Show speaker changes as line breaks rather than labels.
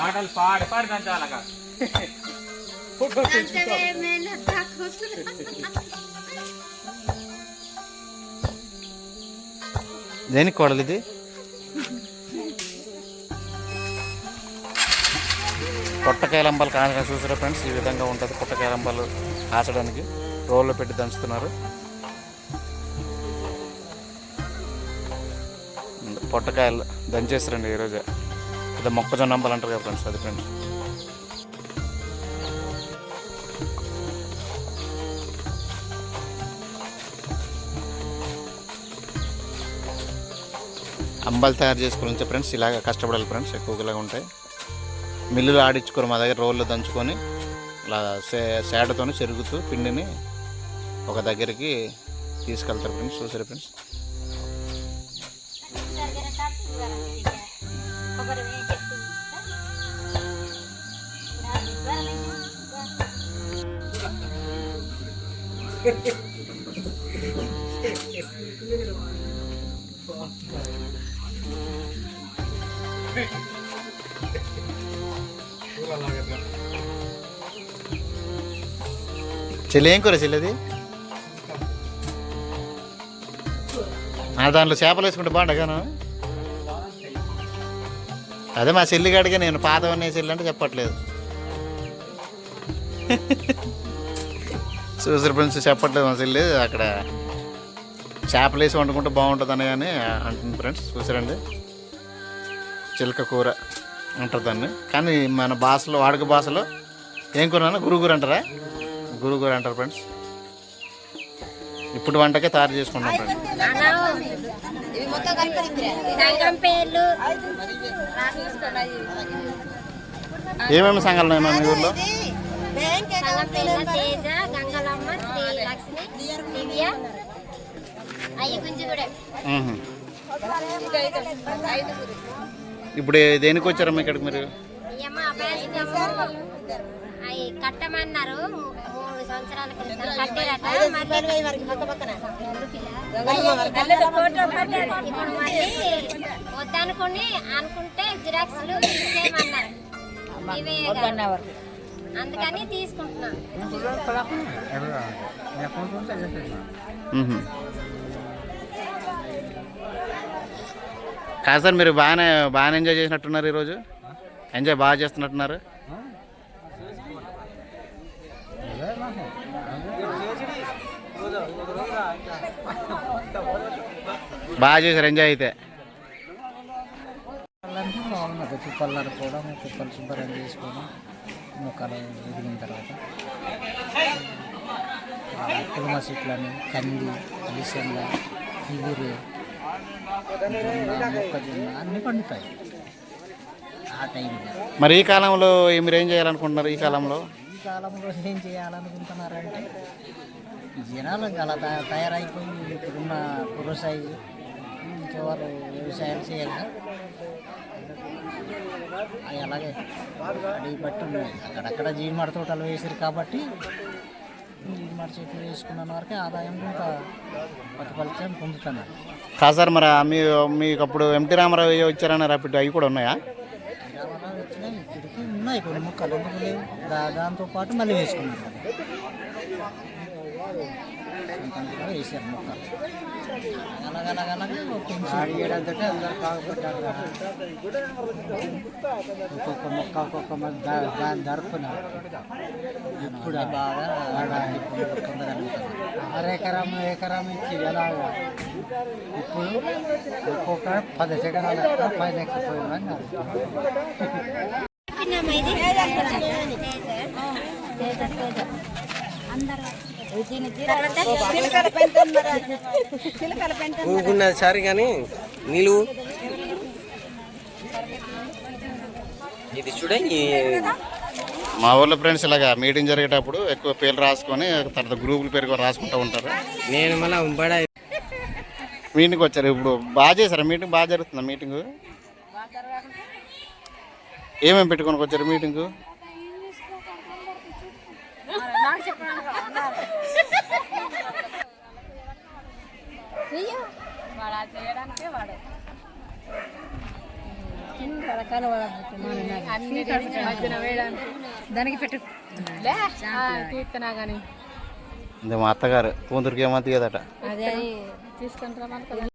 పాటలు పాడి పాడి దంచాలగా ఫోటో
దేనికి కోడలు ఇది? పొట్టకాయలంబాలు కాసిన చూసారా ఫ్రెండ్స్ ఈ విధంగా ఉంటుంది పొట్టకాయలంబాలు కాచడానికి. రోల్లో పెట్టి దంచుతున్నారు. పొట్టకాయలు దంచేస్తారండి ఈరోజు. ఇది మొక్కజొన్న అంబాలు అంటారు కదా ఫ్రెండ్స్ అది ఫ్రెండ్స్ అంబాలు తయారు చేసుకోవాలంటే ఫ్రెండ్స్ ఇలాగ కష్టపడాలి ఫ్రెండ్స్ ఎక్కువగా ఉంటాయి. మిల్లులు ఆడించుకోరు మా దగ్గర రోళ్ళు దంచుకొని ఇలా సే సేటతో చెరుగుతూ పిండిని ఒక దగ్గరికి తీసుకెళ్తారు ఫ్రెండ్స్ చూసారు ఫ్రెండ్స్ చెల్లి ఏం కూర చెల్లి అది? దాంట్లో చేపలు వేసుకుంటే బాగుండగాను? అదే మా చెల్లి గడిగా నేను పాత అనే చెల్లి అంటే చెప్పట్లేదు. చూసారు ఫ్రెండ్స్ చెప్పట్లేదు మా చెల్లి అక్కడ చేపలు వేసి వండుకుంటే బాగుంటుందని అని అంటుంది ఫ్రెండ్స్ చూసారండి. చిలక కూర అంటారు దాన్ని. కానీ మన భాషలో వాడుక భాషలో ఏం కూర అన్న గురుగురు అంటారా? గురుగురు అంటారు ఫ్రెండ్స్. ఇప్పుడు వంటకే తయారు చేసుకుంటాం ఫ్రెండ్స్. ఏమేమి సంఘాలు ఉన్నాయి మీ ఊర్లో?
సంఘం పేర్లు తేజ గంగలమ్మ దివ్య అయ్యి కూడా
మ్మ్. ఇప్పుడు దేనికి వచ్చారమ్మా ఇక్కడికి మీరు?
అవి కట్టమన్నారు. మూడు సంవత్సరాల క్రితం కట్టారట. మళ్ళీ ఇప్పుడు మళ్ళీ వద్దనుకుని అనుకుంటే జిరాక్స్లు ఇచ్చేయమన్నారు ఇవే. అందుకని తీసుకుంటున్నాను
మ్మ్. కాదు సార్ మీరు బాగానే బాగానే ఎంజాయ్ చేసినట్టున్నారు ఈరోజు. ఎంజాయ్ బాగా చేస్తున్నట్టున్నారు. బాగా చేశారు ఎంజాయ్ అయితే.
బాగున్నది కుక్కలు నడుకోవడం కుక్కలు శుభ్రం చేసుకోవడం మొక్కలు ఎదిగిన తర్వాత కుటుంబ చెట్లని కంది అలిసెంద చిగురు జొన్న మొక్కజొన్న అన్నీ పండుతాయి. ఆ టైంలో
మరి ఈ కాలంలో మీరు ఏం చేయాలనుకుంటున్నారు ఈ కాలంలో?
ఈ కాలంలో ఏం చేయాలనుకుంటున్నారంటే జనాలు అలా తయా- తయారైపోయి ఇప్పుడున్న కుర్ర సైజు ఇంకెవరు వ్యవసాయం చేయగా అవి అలాగే. అడిగి పట్టి ఉన్నాయి అక్కడక్కడ జీడిమడ తోటలు వేసారు కాబట్టి జీడిమడ చెట్లు వేసుకున్న వరకే ఆదాయం కొంత ప్రతిఫలితం పొందుతున్నారు
కాదు సార్ మరి మీ మీకు అప్పుడు ఎంటీ రామారావు ఏవో ఇచ్చారన్నారు అప్పుడు అవి కూడా ఉన్నాయా?
రామారావు వచ్చినాయి ఇప్పటికీ ఉన్నాయి కొన్ని మొక్కలు ఎందుకు లేవు. దా- దాంతో పాటు మళ్ళీ వేసుకున్నారు కూడా వేసారు మొక్కలు. అలాగలగలగా పెంచి అందరు ఒక్కొక్క మొక్క ఒక్కొక్క మొక్క దాని దర్పున ఇప్పుడు బాగా పొందగలుగుతారు అరెకరం ఎకరం ఇచ్చి ఎలాగా ఇప్పుడు ఒక్కొక్క పది ఎకరాల పైన ఎక్కిపోయిందని
అందరూ
ఊరుకున్నది సరే కానీ నీళ్ళు ఇది చూడ
మా ఊర్లో ఫ్రెండ్స్ ఇలాగా మీటింగ్ జరిగేటప్పుడు ఎక్కువ పేర్లు రాసుకొని తర్వాత గ్రూపుల పేరు కూడా రాసుకుంటూ ఉంటారు.
నేను మళ్ళీ బడా
మీటింగ్కి వచ్చారు. ఇప్పుడు బాగా చేశారా? మీటింగ్ బాగా జరుగుతుందా? మీటింగ్? ఏమేమి పెట్టుకొని వచ్చారు మీటింగ్?
దానికి పెట్టు. తీస్తున్నా కానీ
ఇది మా అత్తగారు కూతురికి ఏమో తీయదట
అదే తీసుకుంటారా